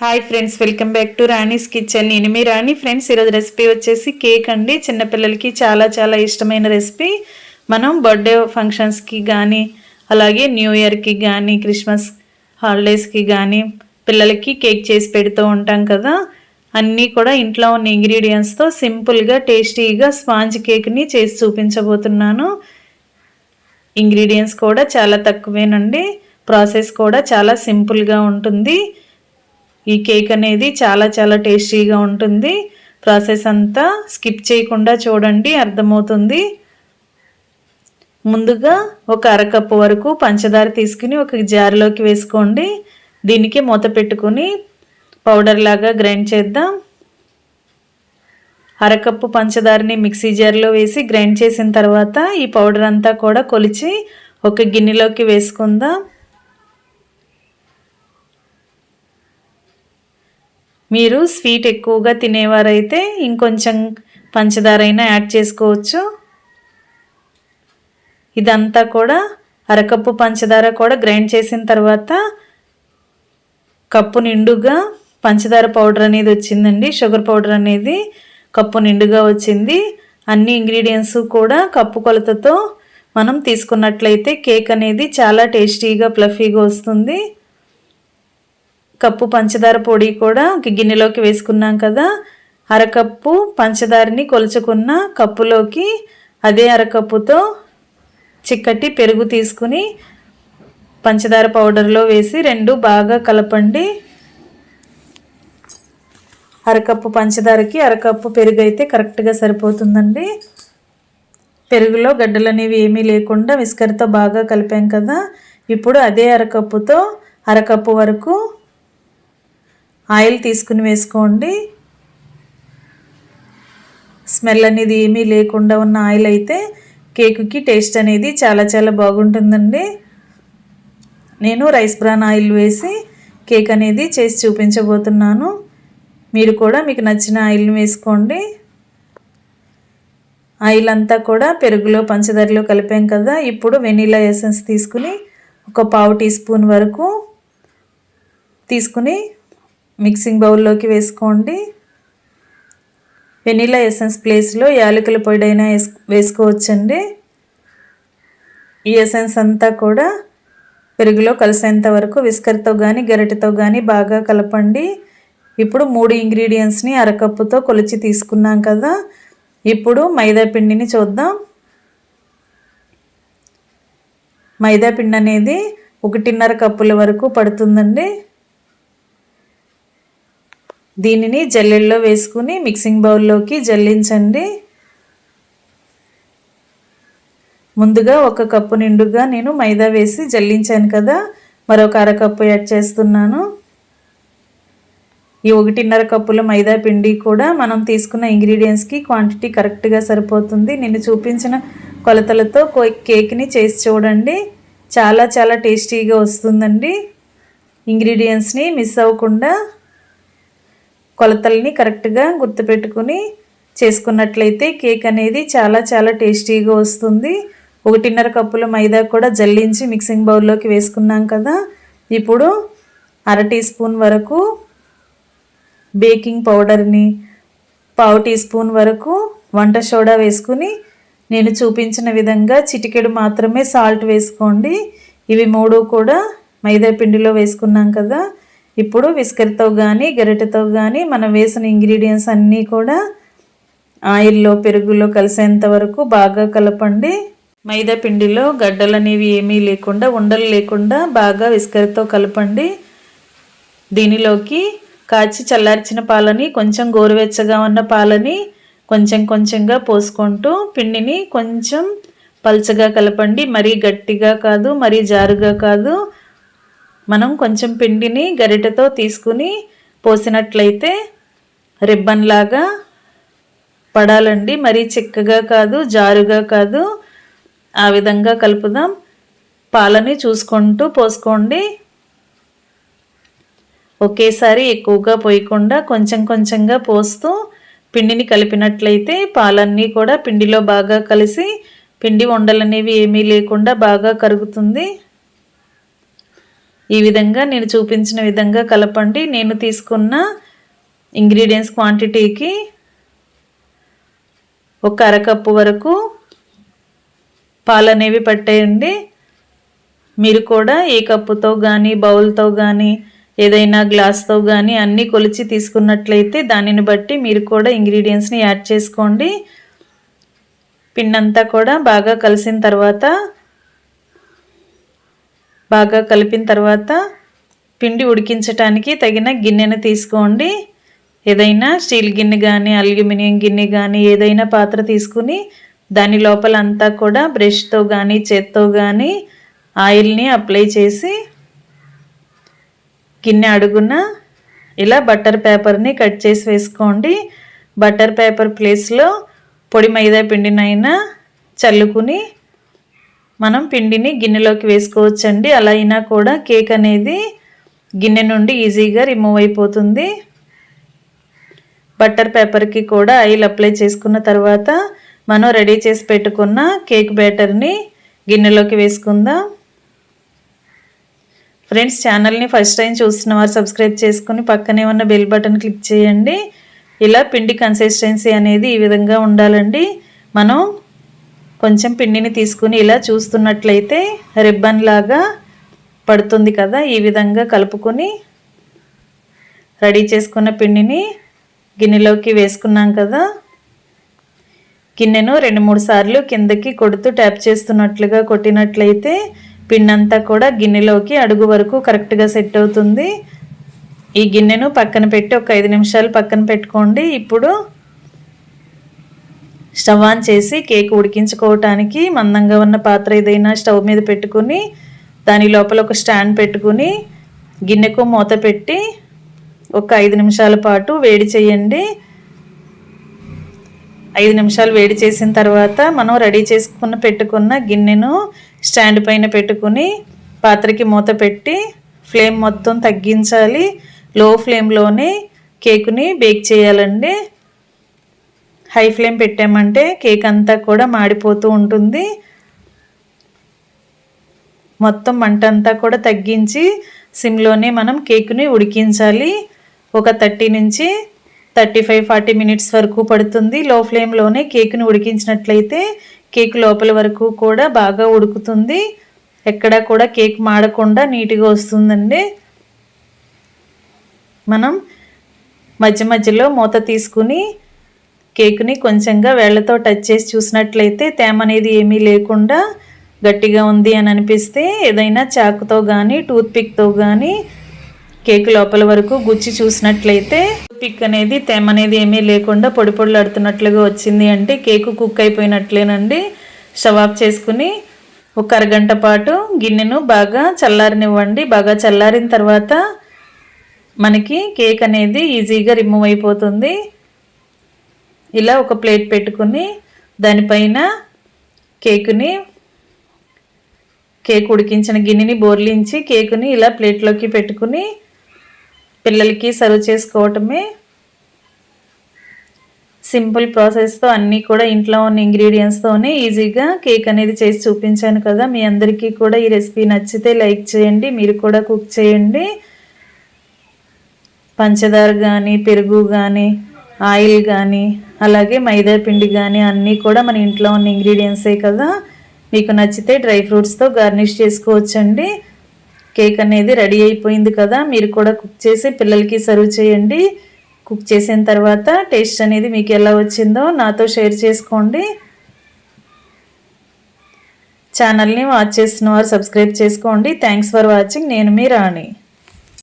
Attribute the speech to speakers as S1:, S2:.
S1: Hi friends welcome back to Rani's kitchen నేను మీ Rani friends ఈరోజు రెసిపీ వచ్చేసి కేక్ అండి. చిన్నపిల్లలకి చాలా చాలా ఇష్టమైన రెసిపీ మనం బర్త్డే ఫంక్షన్స్కి కానీ అలాగే న్యూ ఇయర్కి కానీ క్రిస్మస్ హాలిడేస్కి కానీ పిల్లలకి కేక్ చేసి పెడుతూ ఉంటాం కదా. అన్నీ కూడా ఇంట్లో ఉన్న ఇంగ్రీడియంట్స్తో సింపుల్గా టేస్టీగా స్పాంజ్ కేక్ని చేసి చూపించబోతున్నాను. ఇంగ్రీడియంట్స్ కూడా చాలా తక్కువేనండి. ప్రాసెస్ కూడా చాలా సింపుల్గా ఉంటుంది. ఈ కేక్ అనేది చాలా చాలా టేస్టీగా ఉంటుంది. ప్రాసెస్ అంతా స్కిప్ చేయకుండా చూడండి అర్థమవుతుంది. ముందుగా ఒక అరకప్పు వరకు పంచదార తీసుకుని ఒక జార్లోకి వేసుకోండి. దీనికి మూత పెట్టుకుని పౌడర్ లాగా గ్రైండ్ చేద్దాం. అరకప్పు పంచదారని మిక్సీ జార్లో వేసి గ్రైండ్ చేసిన తర్వాత ఈ పౌడర్ అంతా కూడా కొలిచి ఒక గిన్నెలోకి వేసుకుందాం. మీరు స్వీట్ ఎక్కువగా తినేవారైతే ఇంకొంచెం పంచదార అయినా యాడ్ చేసుకోవచ్చు. ఇదంతా కూడా అరకప్పు పంచదార కూడా గ్రైండ్ చేసిన తర్వాత కప్పు నిండుగా పంచదార పౌడర్ అనేది వచ్చిందండి. షుగర్ పౌడర్ అనేది కప్పు నిండుగా వచ్చింది. అన్ని ఇంగ్రీడియంట్స్ కూడా కప్పు కొలతతో మనం తీసుకున్నట్లయితే కేక్ అనేది చాలా టేస్టీగా ప్లఫీగా వస్తుంది. కప్పు పంచదార పొడి కూడా ఒక గిన్నెలోకి వేసుకున్నాం కదా. అరకప్పు పంచదారని కొలుచుకున్న కప్పులోకి అదే అరకప్పుతో చిక్కటి పెరుగు తీసుకుని పంచదార పౌడర్లో వేసి రెండు బాగా కలపండి. అరకప్పు పంచదారకి అరకప్పు పెరుగు అయితే కరెక్ట్గా సరిపోతుందండి. పెరుగులో గడ్డలు అనేవి ఏమీ లేకుండా విస్కర్తో బాగా కలిపాం కదా. ఇప్పుడు అదే అరకప్పుతో అరకప్పు వరకు ఆయిల్ తీసుకుని వేసుకోండి. స్మెల్ అనేది ఏమీ లేకుండా ఉన్న ఆయిల్ అయితే కేకుకి టేస్ట్ అనేది చాలా చాలా బాగుంటుందండి. నేను రైస్ బ్రాన్ ఆయిల్ వేసి కేక్ అనేది చేసి చూపించబోతున్నాను. మీరు కూడా మీకు నచ్చిన ఆయిల్ని వేసుకోండి. ఆయిల్ అంతా కూడా పెరుగులో పంచదారలో కలిపాం కదా ఇప్పుడు వెనీలా ఎసెన్స్ తీసుకుని ఒక పావు టీ స్పూన్ వరకు తీసుకుని మిక్సింగ్ బౌల్లోకి వేసుకోండి. వెనీలా ఎసెన్స్ ప్లేస్లో యాలకుల పొడైనా వేసుకోవచ్చండి. ఈ ఎసెన్స్ అంతా కూడా పెరుగులో కలిసేంత వరకు విస్కర్తో కానీ గరిటెతో కానీ బాగా కలపండి. ఇప్పుడు మూడు ఇంగ్రీడియంట్స్ని అరకప్పుతో కొలిచి తీసుకున్నాం కదా. ఇప్పుడు మైదా పిండిని చూద్దాం. మైదా పిండి అనేది ఒకటిన్నర కప్పుల వరకు పడుతుందండి. దీనిని జల్లెల్లో వేసుకుని మిక్సింగ్ బౌల్లోకి జల్లించండి. ముందుగా ఒక కప్పు నిండుగా నేను మైదా వేసి జల్లించాను కదా మరొక అరకప్పు యాడ్ చేస్తున్నాను. ఈ ఒకటిన్నర కప్పుల మైదా పిండి కూడా మనం తీసుకున్న ఇంగ్రీడియంట్స్కి క్వాంటిటీ కరెక్ట్గా సరిపోతుంది. నేను చూపించిన కొలతలతో కేక్ని చేసి చూడండి. చాలా చాలా టేస్టీగా వస్తుందండి. ఇంగ్రీడియంట్స్ని మిస్ అవ్వకుండా కొలతల్ని కరెక్ట్గా గుర్తుపెట్టుకుని చేసుకున్నట్లయితే కేక్ అనేది చాలా చాలా టేస్టీగా వస్తుంది. ఒకటిన్నర కప్పుల మైదా కూడా జల్లించి మిక్సింగ్ బౌల్లోకి వేసుకున్నాం కదా. ఇప్పుడు అర టీ స్పూన్ వరకు బేకింగ్ పౌడర్ని పావు టీ స్పూన్ వరకు వంట సోడా వేసుకుని నేను చూపించిన విధంగా చిటికెడు మాత్రమే సాల్ట్ వేసుకోండి. ఇవి మూడు కూడా మైదా పిండిలో వేసుకున్నాం కదా. ఇప్పుడు విస్కర్తో కానీ గరిటెతో కానీ మనం వేసిన ఇంగ్రీడియంట్స్ అన్నీ కూడా ఆయిల్లో పెరుగులో కలిసేంత వరకు బాగా కలపండి. మైదా పిండిలో గడ్డలు అనేవి ఏమీ లేకుండా ఉండలు లేకుండా బాగా విస్కర్తో కలపండి. దీనిలోకి కాచి చల్లార్చిన పాలని కొంచెం గోరువెచ్చగా ఉన్న పాలని కొంచెం కొంచెంగా పోసుకుంటూ పిండిని కొంచెం పల్చగా కలపండి. మరీ గట్టిగా కాదు మరీ జారుగా కాదు. మనం కొంచెం పిండిని గరిటెతో తీసుకుని పోసినట్లయితే రిబ్బన్ లాగా పడాలండి. మరీ చిక్కగా కాదు జారుగా కాదు. ఆ విధంగా కలుపుదాం. పాలని చూసుకుంటూ పోసుకోండి. ఒకేసారి ఎక్కువగా పోయకుండా కొంచెం కొంచెంగా పోస్తూ పిండిని కలిపినట్లయితే పాలన్నీ కూడా పిండిలో బాగా కలిసి పిండి ఉండలనేవి ఏమీ లేకుండా బాగా కరుగుతుంది. ఈ విధంగా నేను చూపించిన విధంగా కలపండి. నేను తీసుకున్న ఇంగ్రీడియంట్స్ క్వాంటిటీకి ఒక అరకప్పు వరకు పాలు అనేవి పట్టేయండి. మీరు కూడా ఏ కప్పుతో కానీ బౌల్తో కానీ ఏదైనా గ్లాస్తో కానీ అన్నీ కొలిచి తీసుకున్నట్లయితే దానిని బట్టి మీరు కూడా ఇంగ్రీడియంట్స్ని యాడ్ చేసుకోండి. పిన్నంతా కూడా బాగా కలిసిన తర్వాత బాగా కలిపిన తర్వాత పిండి ఉడికించటానికి తగిన గిన్నెను తీసుకోండి. ఏదైనా స్టీల్ గిన్నె కానీ అల్యూమినియం గిన్నె కానీ ఏదైనా పాత్ర తీసుకుని దాని లోపల అంతా కూడా బ్రష్తో కానీ చేత్తో కానీ ఆయిల్ని అప్లై చేసి గిన్నె అడుగున ఇలా బటర్ పేపర్ని కట్ చేసి వేసుకోండి. బటర్ పేపర్ ప్లేస్లో పొడి మైదా పిండినైనా చల్లుకుని మనం పిండిని గిన్నెలోకి వేసుకోవచ్చండి. అలా అయినా కూడా కేక్ అనేది గిన్నె నుండి ఈజీగా రిమూవ్ అయిపోతుంది. బట్టర్ పేపర్కి కూడా ఆయిల్ అప్లై చేసుకున్న తర్వాత మనం రెడీ చేసి పెట్టుకున్న కేక్ బ్యాటర్ని గిన్నెలోకి వేసుకుందాం. ఫ్రెండ్స్ ఛానల్ని ఫస్ట్ టైం చూస్తున్న వారు సబ్స్క్రైబ్ చేసుకుని పక్కనే ఉన్న బెల్ బటన్ క్లిక్ చేయండి. ఇలా పిండి కన్సిస్టెన్సీ అనేది ఈ విధంగా ఉండాలండి. మనం కొంచెం పిండిని తీసుకుని ఇలా చూస్తున్నట్లయితే రిబ్బన్ లాగా పడుతుంది కదా. ఈ విధంగా కలుపుకొని రెడీ చేసుకున్న పిండిని గిన్నెలోకి వేసుకున్నాం కదా. గిన్నెను రెండు మూడు సార్లు కిందకి కొడుతూ ట్యాప్ చేస్తున్నట్లుగా కొట్టినట్లయితే పిండంతా కూడా గిన్నెలోకి అడుగు వరకు కరెక్ట్గా సెట్ అవుతుంది. ఈ గిన్నెను పక్కన పెట్టి ఒక ఐదు నిమిషాలు పక్కన పెట్టుకోండి. ఇప్పుడు స్టవ్ ఆన్ చేసి కేక్ ఉడికించుకోవటానికి మందంగా ఉన్న పాత్ర ఏదైనా స్టవ్ మీద పెట్టుకుని దాని లోపల ఒక స్టాండ్ పెట్టుకుని గిన్నెకు మూత పెట్టి ఒక ఐదు నిమిషాల పాటు వేడి చేయండి. ఐదు నిమిషాలు వేడి చేసిన తర్వాత మనం రెడీ చేసుకున్న పెట్టుకున్న గిన్నెను స్టాండ్ పైన పెట్టుకుని పాత్రకి మూత పెట్టి ఫ్లేమ్ మొత్తం తగ్గించాలి. లో ఫ్లేమ్లోనే కేకుని బేక్ చేయాలండి. హై ఫ్లేమ్ పెట్టామంటే కేక్ అంతా కూడా మాడిపోతూ ఉంటుంది. మొత్తం మంట అంతా కూడా తగ్గించి సిమ్లోనే మనం కేకుని ఉడికించాలి. ఒక థర్టీ నుంచి థర్టీ ఫైవ్ ఫార్టీ మినిట్స్ వరకు పడుతుంది. లో ఫ్లేమ్లోనే కేక్ని ఉడికించినట్లయితే కేక్ లోపల వరకు కూడా బాగా ఉడుకుతుంది. ఎక్కడ కూడా కేక్ మాడకుండా నీట్గా వస్తుందండి. మనం మధ్య మధ్యలో మూత తీసుకుని కేక్ని కొంచెంగా వేళ్ళతో టచ్ చేసి చూసినట్లయితే తేమ అనేది ఏమీ లేకుండా గట్టిగా ఉంది అని అనిపిస్తే ఏదైనా చాకుతో కానీ టూత్పిక్తో కానీ కేక్ లోపల వరకు గుచ్చి చూసినట్లయితే పిక్ అనేది తేమ అనేది ఏమీ లేకుండా పొడి పొడిలాడుతున్నట్లుగా వచ్చింది అంటే కేకు కుక్ అయిపోయినట్లేనండి. స్టవ్ ఆఫ్ చేసుకుని ఒక అరగంట పాటు గిన్నెను బాగా చల్లారనివ్వండి. బాగా చల్లారిన తర్వాత మనకి కేక్ అనేది ఈజీగా రిమూవ్ అయిపోతుంది. ఇలా ఒక ప్లేట్ పెట్టుకుని దానిపైన కేకుని కేక్ ఉడికించిన గిన్నెని బోర్లించి కేకుని ఇలా ప్లేట్లోకి పెట్టుకుని పిల్లలకి సర్వ్ చేసుకోవటమే సింపుల్ ప్రాసెస్తో అన్నీ కూడా ఇంట్లో ఉన్న ఇంగ్రీడియంట్స్తోనే ఈజీగా కేక్ అనేది చేసి చూపించాను కదా. మీ అందరికీ కూడా ఈ రెసిపీ నచ్చితే లైక్ చేయండి మీరు కూడా కుక్ చేయండి. పంచదార కానీ పెరుగు కానీ ఆయిల్ కానీ అలాగే మైదా పిండి కానీ అన్నీ కూడా మన ఇంట్లో ఉన్న ఇంగ్రీడియంట్సే కదా? మీకు నచ్చితే డ్రై ఫ్రూట్స్తో గార్నిష్ చేసుకోవచ్చండి. కేక్ అనేది రెడీ అయిపోయింది కదా? మీరు కూడా కుక్ చేసి పిల్లలకి సర్వ్ చేయండి. కుక్ చేసిన తర్వాత టేస్ట్ అనేది మీకు ఎలా వచ్చిందో నాతో షేర్ చేసుకోండి. ఛానల్ని వాచ్ చేసిన వారు సబ్స్క్రైబ్ చేసుకోండి. Thanks for watching. నేను మీ రాణి.